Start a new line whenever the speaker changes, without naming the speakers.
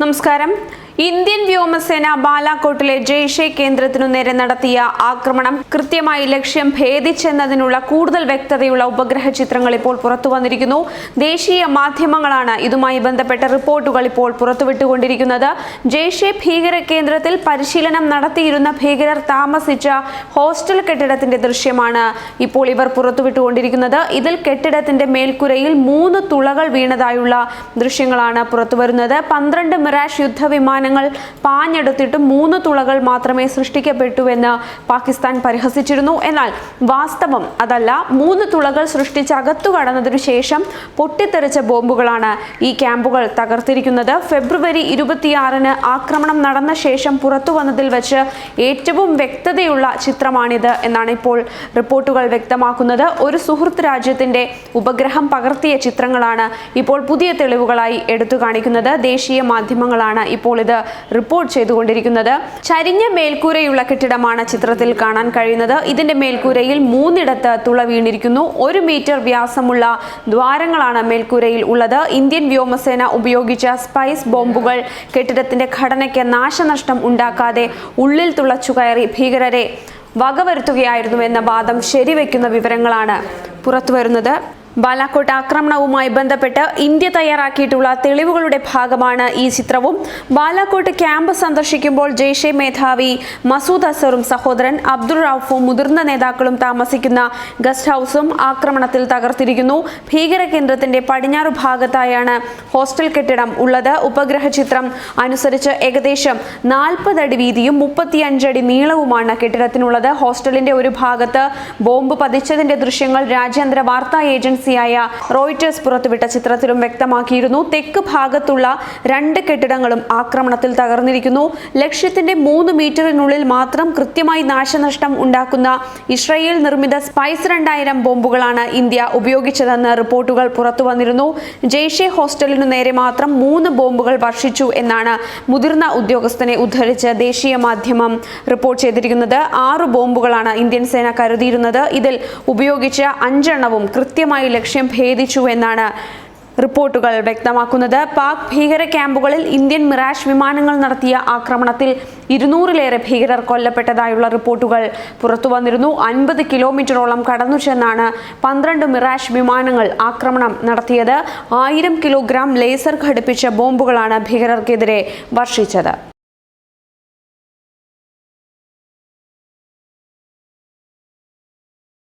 നമസ്കാരം. ഇന്ത്യൻ വ്യോമസേന ബാലാക്കോട്ടിലെ ജയ്ഷെ കേന്ദ്രത്തിനു നേരെ നടത്തിയ ആക്രമണം കൃത്യമായി ലക്ഷ്യം ഭേദിച്ചെന്നതിനുള്ള കൂടുതൽ വ്യക്തതയുള്ള ഉപഗ്രഹ ചിത്രങ്ങൾ ഇപ്പോൾ പുറത്തു വന്നിരിക്കുന്നു. ദേശീയ മാധ്യമങ്ങളാണ് ഇതുമായി ബന്ധപ്പെട്ട റിപ്പോർട്ടുകൾ ഇപ്പോൾ പുറത്തുവിട്ടുകൊണ്ടിരിക്കുന്നത്. ജയ്ഷെ ഭീകര കേന്ദ്രത്തിൽ പരിശീലനം നടത്തിയിരുന്ന ഭീകരർ താമസിച്ച ഹോസ്റ്റൽ കെട്ടിടത്തിന്റെ ദൃശ്യമാണ് ഇപ്പോൾ ഇവർ പുറത്തുവിട്ടുകൊണ്ടിരിക്കുന്നത്. ഇതിൽ കെട്ടിടത്തിന്റെ മേൽക്കുരയിൽ മൂന്ന് തുളകൾ വീണതായുള്ള ദൃശ്യങ്ങളാണ് പുറത്തുവരുന്നത്. പന്ത്രണ്ട് മിറാഷ് യുദ്ധവിമാനങ്ങൾ പാഞ്ഞെടുത്തിട്ടും മൂന്ന് തുളകൾ മാത്രമേ സൃഷ്ടിക്കപ്പെട്ടുവെന്ന് പാകിസ്ഥാൻ പരിഹസിച്ചിരുന്നു. എന്നാൽ വാസ്തവം അതല്ല മൂന്ന് തുളകൾ സൃഷ്ടിച്ച് അകത്തു കടന്നതിനു ശേഷം പൊട്ടിത്തെറിച്ച ബോംബുകളാണ് ഈ ക്യാമ്പുകൾ തകർത്തിരിക്കുന്നത്. ഫെബ്രുവരി ഇരുപത്തിയാറിന് ആക്രമണം നടന്ന ശേഷം പുറത്തു വന്നതിൽ വെച്ച് ഏറ്റവും വ്യക്തതയുള്ള ചിത്രമാണിത് എന്നാണ് ഇപ്പോൾ റിപ്പോർട്ടുകൾ വ്യക്തമാക്കുന്നത്. ഒരു സുഹൃത്ത് രാജ്യത്തിന്റെ ഉപഗ്രഹം പകർത്തിയ ചിത്രങ്ങളാണ് ഇപ്പോൾ പുതിയ തെളിവുകളായി എടുത്തു കാണിക്കുന്നത്. ദേശീയ മാധ്യമങ്ങളാണ് ഇപ്പോൾ ഇത് റിപ്പോർട്ട് ചെയ്തുകൊണ്ടിരിക്കുന്നത്. ചരിഞ്ഞ മേൽക്കൂരയുള്ള കെട്ടിടമാണ് ചിത്രത്തിൽ കാണാൻ കഴിയുന്നത്. ഇതിന്റെ മേൽക്കൂരയിൽ മൂന്നിടത്ത് തുള വീണിരിക്കുന്നു. ഒരു മീറ്റർ വ്യാസമുള്ള ദ്വാരങ്ങളാണ് മേൽക്കൂരയിൽ ഉള്ളത്. ഇന്ത്യൻ വ്യോമസേന ഉപയോഗിച്ച സ്പൈസ് ബോംബുകൾ കെട്ടിടത്തിന്റെ ഘടനയ്ക്ക് നാശനഷ്ടം ഉണ്ടാക്കാതെ ഉള്ളിൽ തുളച്ചു കയറി ഭീകരരെ വകവരുത്തുകയായിരുന്നു എന്ന വാദം ശരിവെക്കുന്ന വിവരങ്ങളാണ് പുറത്തുവരുന്നത്. ബാലാക്കോട്ട് ആക്രമണവുമായി ബന്ധപ്പെട്ട് ഇന്ത്യ തയ്യാറാക്കിയിട്ടുള്ള തെളിവുകളുടെ ഭാഗമാണ് ഈ ചിത്രവും. ബാലാക്കോട്ട് ക്യാമ്പ് സന്ദർശിക്കുമ്പോൾ ജെയ്ഷെ മേധാവി മസൂദ് അസറും സഹോദരൻ അബ്ദുൾ റൌഫും മുതിർന്ന നേതാക്കളും താമസിക്കുന്ന ഗസ്റ്റ് ഹൗസും ആക്രമണത്തിൽ തകർത്തിരിക്കുന്നു. ഭീകര കേന്ദ്രത്തിന്റെ പടിഞ്ഞാറു ഭാഗത്തായാണ് ഹോസ്റ്റൽ കെട്ടിടം ഉള്ളത്. ഉപഗ്രഹ ചിത്രം അനുസരിച്ച് ഏകദേശം നാൽപ്പത് അടി വീതിയും മുപ്പത്തിയഞ്ചടി നീളവുമാണ് കെട്ടിടത്തിനുള്ളത്. ഹോസ്റ്റലിന്റെ ഒരു ഭാഗത്ത് ബോംബ് പതിച്ചതിന്റെ ദൃശ്യങ്ങൾ രാജ്യാന്തര വാർത്താ ഏജൻസിയായ റോയിറ്റേഴ്സ് പുറത്തുവിട്ട ചിത്രത്തിലും വ്യക്തമാക്കിയിരുന്നു തെക്ക് ഭാഗത്തുള്ള രണ്ട് കെട്ടിടങ്ങളും ആക്രമണത്തിൽ തകർന്നിരിക്കുന്നു. ലക്ഷ്യത്തിന്റെ മൂന്ന് മീറ്ററിനുള്ളിൽ മാത്രം കൃത്യമായി നാശനഷ്ടം ഉണ്ടാക്കുന്ന ഇസ്രയേൽ നിർമ്മിത സ്പൈസ് രണ്ടായിരം ബോംബുകളാണ് ഇന്ത്യ ഉപയോഗിച്ചതെന്ന് റിപ്പോർട്ടുകൾ പുറത്തുവന്നിരുന്നു ജെയ്ഷെ ഹോസ്റ്റലിനു നേരെ മാത്രം മൂന്ന് ബോംബുകൾ വർഷിച്ചു എന്നാണ് മുതിർന്ന ഉദ്യോഗസ്ഥനെ ഉദ്ധരിച്ച് ദേശീയ മാധ്യമം റിപ്പോർട്ട് ചെയ്തിരിക്കുന്നത്. ആറ് ബോംബുകളാണ് ഇന്ത്യൻ സേന കരുതിയിരുന്നത്. ഇതിൽ ഉപയോഗിച്ച അഞ്ചെണ്ണവും കൃത്യമായി ലക്ഷ്യം ഭേദിച്ചു എന്നാണ് റിപ്പോർട്ടുകൾ വ്യക്തമാക്കുന്നത്. പാക് ഭീകര ക്യാമ്പുകളിൽ ഇന്ത്യൻ മിറാഷ് വിമാനങ്ങൾ നടത്തിയ ആക്രമണത്തിൽ ഇരുന്നൂറിലേറെ ഭീകരർ കൊല്ലപ്പെട്ടതായുള്ള റിപ്പോർട്ടുകൾ പുറത്തു വന്നിരുന്നു. അൻപത് കിലോമീറ്ററോളം കടന്നു ചെന്നാണ് പന്ത്രണ്ട് മിറാഷ് വിമാനങ്ങൾ ആക്രമണം നടത്തിയത്. ആയിരം കിലോഗ്രാം ലേസർ ഘടിപ്പിച്ച ബോംബുകളാണ് ഭീകരർക്കെതിരെ വർഷിച്ചത്.